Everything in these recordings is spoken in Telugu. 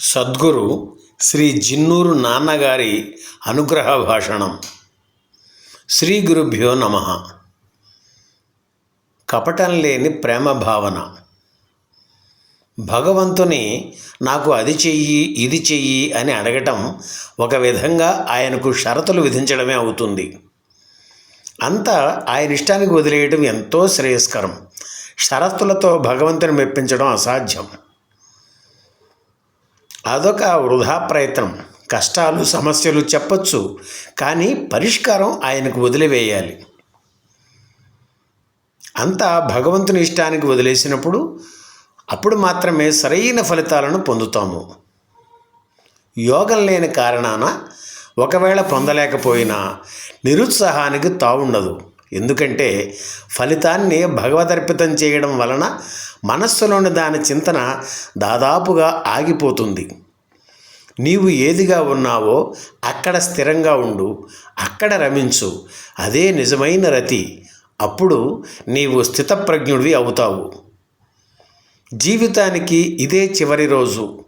సద్గురు శ్రీ జిన్నూరు నాన్నగారి అనుగ్రహ భాషణం. శ్రీ గురుభ్యో నమ. కపటం లేని ప్రేమ భావన. భగవంతుని నాకు అది చెయ్యి ఇది చెయ్యి అని అడగటం ఒక విధంగా ఆయనకు షరతులు విధించడమే అవుతుంది. అంతా ఆయన ఇష్టానికి వదిలేయడం ఎంతో శ్రేయస్కరం. షరతులతో భగవంతుని మెప్పించడం అసాధ్యం. అదొక వృధా ప్రయత్నం. కష్టాలు సమస్యలు చెప్పచ్చు కానీ పరిష్కారం ఆయనకు వదిలివేయాలి. అంతా భగవంతుని ఇష్టానికి వదిలేసినప్పుడు అప్పుడు మాత్రమే సరైన ఫలితాలను పొందుతాము. యోగం లేని కారణాన ఒకవేళ పొందలేకపోయినా నిరుత్సాహానికి తావుండదు. ఎందుకంటే ఫలితాన్ని భగవదర్పితం చేయడం వలన మనస్సులోని దాని చింతన దాదాపుగా ఆగిపోతుంది. నీవు ఏదిగా ఉన్నావో అక్కడ స్థిరంగా ఉండు అక్కడ రమించు అదే నిజమైన రతి అప్పుడు నీవు స్థితప్రజ్ఞుడివి అవుతావు. జీవితానికి ఇదే చివరి రోజు.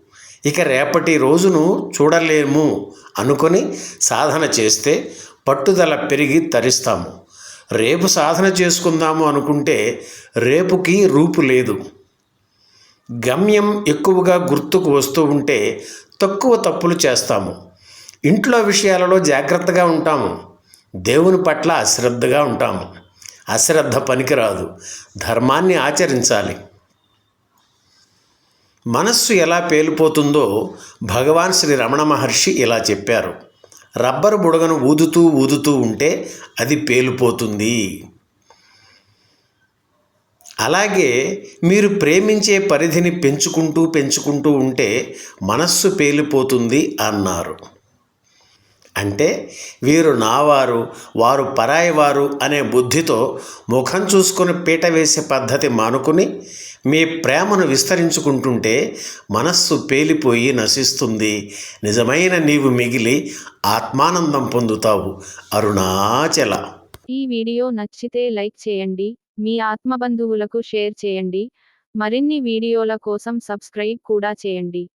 ఇక రేపటి రోజును చూడలేము అనుకొని సాధన చేస్తే పట్టుదల పెరిగి తరిస్తాము. రేపు సాధన చేసుకుందాము అనుకుంటే రేపుకి రూపు లేదు. గమ్యం ఎక్కువగా గుర్తుకు వస్తూ ఉంటే తక్కువ తప్పులు చేస్తాము. ఇంట్లో విషయాలలో జాగ్రత్తగా ఉంటాము. దేవుని పట్ల అశ్రద్ధగా ఉంటాము. అశ్రద్ధ పనికిరాదు. ధర్మాన్ని ఆచరించాలి. మనస్సు ఎలా పేలిపోతుందో భగవాన్ శ్రీ రమణ మహర్షి ఇలా చెప్పారు. రబ్బరు బుడగను ఊదుతూ ఊదుతూ ఉంటే అది పేలిపోతుంది. అలాగే మీరు ప్రేమించే పరిధిని పెంచుకుంటూ పెంచుకుంటూ ఉంటే మనస్సు పేలిపోతుంది అన్నారు. అంటే వీరు నావారు వారు పరాయివారు అనే బుద్ధితో ముఖం చూసుకొని పీట వేసే పద్ధతి మానుకుని మీ ప్రేమను విస్తరించుకుంటుంటే మనస్సు పేలిపోయి నశిస్తుంది. నిజమైన నీవు మిగిలి ఆత్మానందం పొందుతావు. అరుణాచల. ఈ వీడియో నచ్చితే లైక్ చేయండి మీ ఆత్మబంధువులకు షేర్ చేయండి మరిన్ని వీడియోల కోసం సబ్స్క్రైబ్ కూడా చేయండి.